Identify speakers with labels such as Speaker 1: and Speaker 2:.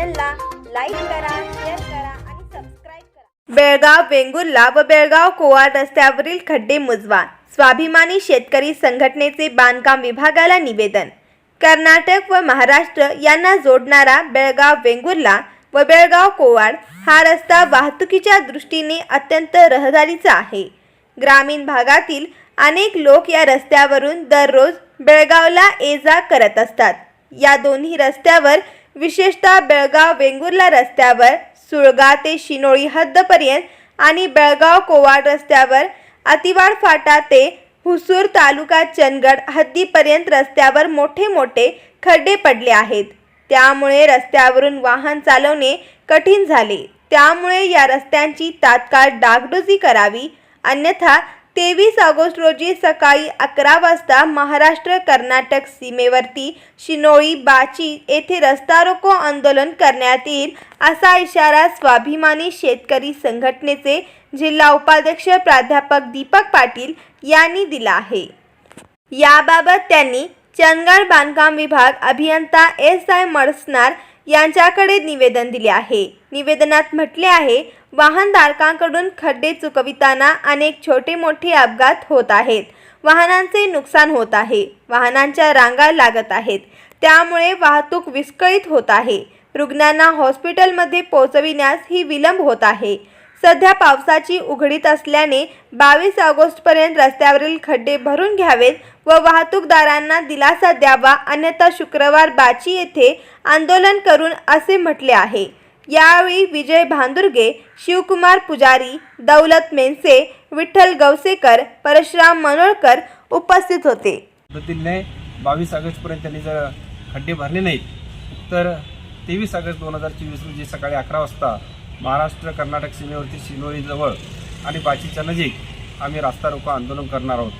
Speaker 1: चॅनलला लाईक करा शेअर करा आणि सबस्क्राईब करा. बेळगाव वेंगुर्ला व बेळगाव कोवाड रस्त्यावरील खड्डे मुजवा. स्वाभिमानी शेतकरी संघटनेचे बांधकाम विभागाला निवेदन. कर्नाटक व महाराष्ट्र यांना जोडणारा बेळगाव वेंगुर्ला व बेळगाव कोवाड हा रस्ता वाहतुकीच्या दृष्टीने अत्यंत रहदारीचा आहे. ग्रामीण भागातील अनेक लोक या रस्त्यावरून दररोज बेळगावला ये जा करत असतात. या दोन्ही रस्त्यावर विशेषतः बेळगाव वेंगुर्ला रस्त्यावर सुळगा ते शिनोळी हद्दपर्यंत आणि बेळगाव कोवाड रस्त्यावर अतिवाड फाटा ते हुसूर तालुका चंदगड हद्दीपर्यंत रस्त्यावर मोठे मोठे खड्डे पडले आहेत. त्यामुळे रस्त्यावरून वाहन चालवणे कठीण झाले. त्यामुळे या रस्त्यांची तात्काळ डागडुजी करावी अन्यथा तेवीस ऑगस्ट रोजी सकाळी अकरा वाजता महाराष्ट्र कर्नाटक सीमेवरती शिनोळी बाची येथे रस्ता रोको आंदोलन करण्यात येईल असा इशारा स्वाभिमानी शेतकरी संघटनेचे जिल्हा उपाध्यक्ष प्राध्यापक दीपक पाटील यांनी दिला आहे. याबाबत त्यांनी चंदगड बांधकाम विभाग अभियंता एस आय मडसनार यांच्याकडे निवेदन दिले आहे. निवेदनात म्हटले आहे वाहनधारकांकडून खड्डे चुकविताना अनेक छोटे मोठे अपघात होत आहेत. वाहनांचे नुकसान होत आहे. वाहनांच्या रांगा लागत आहेत. त्यामुळे वाहतूक विस्कळीत होत आहे. रुग्णांना हॉस्पिटलमध्ये पोहोचविण्यास ही विलंब होत आहे. सध्या पावसाची उघडीत असल्याने बावीस ऑगस्टपर्यंत रस्त्यावरील खड्डे भरून घ्यावेत व वाहतूकदारांना दिलासा द्यावा. अन्यथा शुक्रवार बाची येथे आंदोलन करून असे म्हटले आहे. यावेळी विजय भांदुर्गे शिवकुमार पुजारी दौलत मेनसे विठ्ठल गवसेकर परशुराम मनोळकर उपस्थित होते.
Speaker 2: पद्धतीने बावीस ऑगस्टपर्यंत त्यांनी जर खड्डे भरले नाहीत तर तेवीस ऑगस्ट दोन हजार चोवीस रोजी सकाळी अकरा वाजता महाराष्ट्र कर्नाटक सीमेवरती शिनोळीजवळ आणि बाचीच्या नजीक आम्ही रास्ता रोको आंदोलन करणार आहोत.